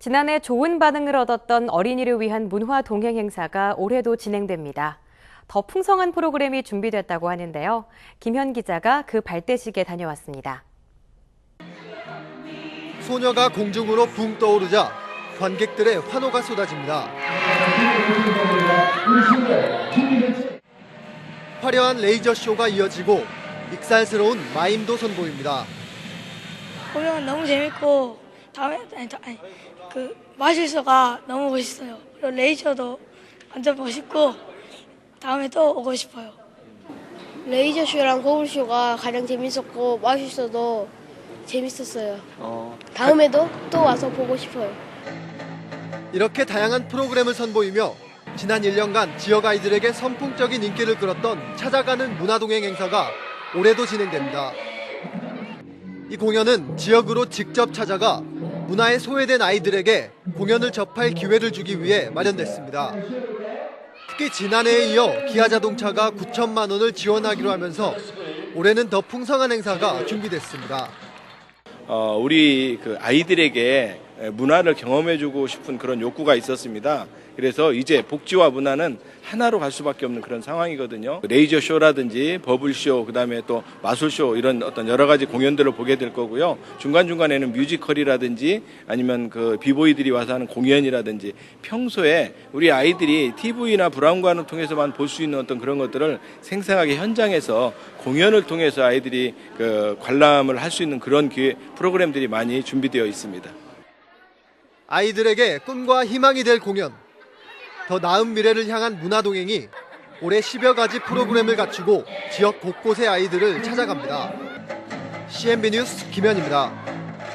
지난해 좋은 반응을 얻었던 어린이를 위한 문화 동행 행사가 올해도 진행됩니다. 더 풍성한 프로그램이 준비됐다고 하는데요. 김현 기자가 그 발대식에 다녀왔습니다. 소녀가 공중으로 붕 떠오르자 관객들의 환호가 쏟아집니다. 화려한 레이저 쇼가 이어지고 믹살스러운 마임도 선보입니다. 공연 너무 재밌고 다음에 아니, 다- 아니 그 마술서가 너무 멋있어요. 그리고 레이저도 완전 멋있고 다음에 또 오고 싶어요. 레이저 쇼랑 거울 쇼가 가장 재밌었고 마술서도 재밌었어요. 다음에도 또 와서 보고 싶어요. 이렇게 다양한 프로그램을 선보이며 지난 1년간 지역 아이들에게 선풍적인 인기를 끌었던 찾아가는 문화동행 행사가 올해도 진행됩니다. 이 공연은 지역으로 직접 찾아가 문화에 소외된 아이들에게 공연을 접할 기회를 주기 위해 마련됐습니다. 특히 지난해에 이어 기아자동차가 9천만 원을 지원하기로 하면서 올해는 더 풍성한 행사가 준비됐습니다. 어, 우리 그 아이들에게 문화를 경험해주고 싶은 그런 욕구가 있었습니다. 그래서 이제 복지와 문화는 하나로 갈 수밖에 없는 그런 상황이거든요. 레이저 쇼라든지 버블 쇼, 그다음에 또 마술 쇼 이런 어떤 여러 가지 공연들을 보게 될 거고요. 중간 중간에는 뮤지컬이라든지 아니면 그 비보이들이 와서 하는 공연이라든지 평소에 우리 아이들이 TV나 브라운관을 통해서만 볼 수 있는 어떤 그런 것들을 생생하게 현장에서 공연을 통해서 아이들이 그 관람을 할 수 있는 그런 기회 프로그램들이 많이 준비되어 있습니다. 아이들에게 꿈과 희망이 될 공연, 더 나은 미래를 향한 문화동행이 올해 10여 가지 프로그램을 갖추고 지역 곳곳의 아이들을 찾아갑니다. CNB 뉴스 김현입니다.